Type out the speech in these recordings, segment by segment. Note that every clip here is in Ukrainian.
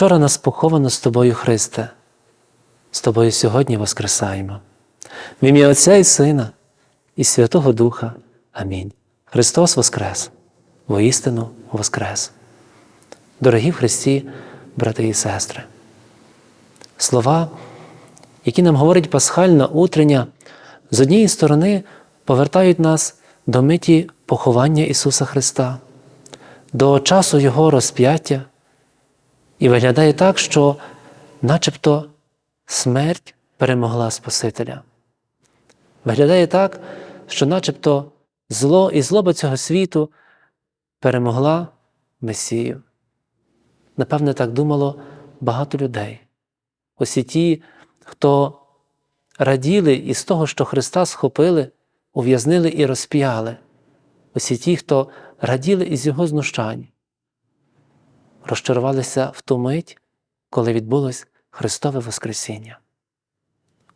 Вчора нас поховано з тобою, Христе, з тобою сьогодні воскресаємо. В ім'я Отця і Сина, і Святого Духа. Амінь. Христос Воскрес, воістину Воскрес. Дорогі в Христі, брати і сестри, слова, які нам говорить пасхальна утрення, з однієї сторони повертають нас до миті поховання Ісуса Христа, до часу Його розп'яття, і виглядає так, що начебто смерть перемогла Спасителя. Виглядає так, що начебто зло і злоба цього світу перемогла Месію. Напевне, так думало багато людей. Усі ті, хто раділи із того, що Христа схопили, ув'язнили і розп'яли. Усі ті, хто раділи із Його знущань, розчарувалися в ту мить, коли відбулось Христове Воскресіння.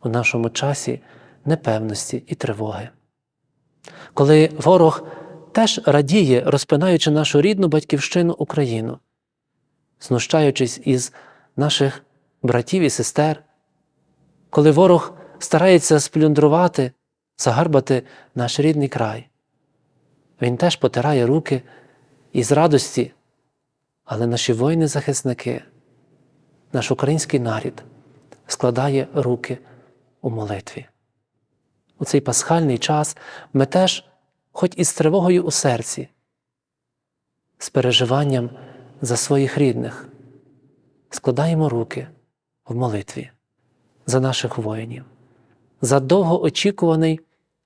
У нашому часі непевності і тривоги. Коли ворог теж радіє, розпинаючи нашу рідну батьківщину Україну, знущаючись із наших братів і сестер, коли ворог старається сплюндрувати, загарбати наш рідний край, він теж потирає руки із радості, але наші воїни-захисники, наш український нарід складає руки у молитві. У цей пасхальний час ми теж, хоч із тривогою у серці, з переживанням за своїх рідних, складаємо руки в молитві за наших воїнів, за довгоочікуваний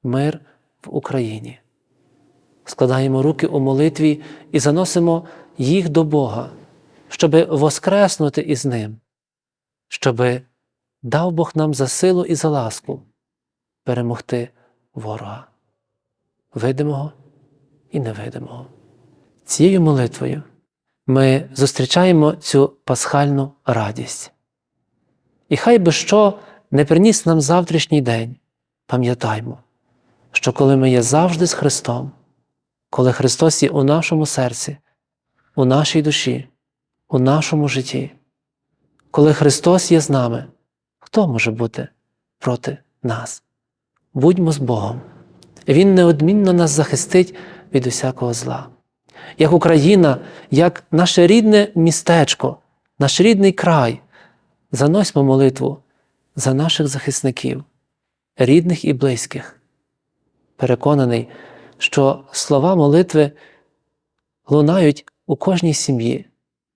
мир в Україні. Складаємо руки у молитві і заносимо їх до Бога, щоби воскреснути із ним, щоби дав Бог нам за силу і за ласку перемогти ворога, видимого і невидимого. Цією молитвою ми зустрічаємо цю пасхальну радість. І хай би що не приніс нам завтрашній день, пам'ятаймо, що коли ми є завжди з Христом, коли Христос є у нашому серці, у нашій душі, у нашому житті, коли Христос є з нами, хто може бути проти нас? Будьмо з Богом. Він неодмінно нас захистить від усякого зла. Як Україна, як наше рідне містечко, наш рідний край, заносьмо молитву за наших захисників, рідних і близьких. Переконаний, що слова молитви лунають у кожній сім'ї,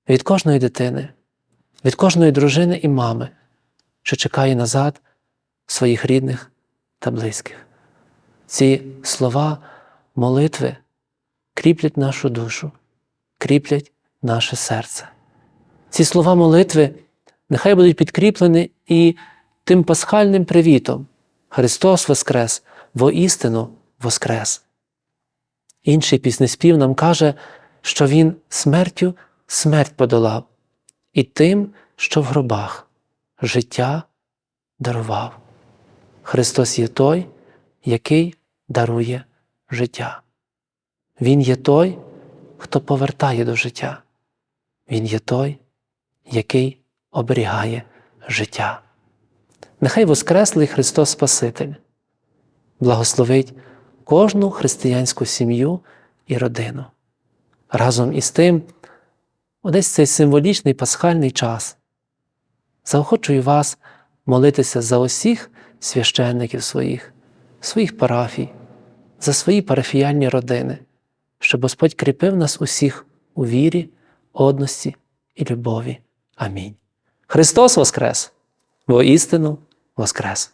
від кожної дитини, від кожної дружини і мами, що чекає назад своїх рідних та близьких. Ці слова молитви кріплять нашу душу, кріплять наше серце. Ці слова молитви нехай будуть підкріплені і тим пасхальним привітом Христос Воскрес, воістину Воскрес. Інший піснеспів нам каже, що Він смертю смерть подолав, і тим, що в гробах життя дарував. Христос є той, який дарує життя. Він є той, хто повертає до життя. Він є той, який оберігає життя. Нехай Воскреслий Христос Спаситель благословить кожну християнську сім'ю і родину. Разом із тим, одесь цей символічний пасхальний час. Заохочую вас молитися за усіх священників своїх, своїх парафій, за свої парафіяльні родини, щоб Господь кріпив нас усіх у вірі, одності і любові. Амінь. Христос Воскрес! Воістину Воскрес!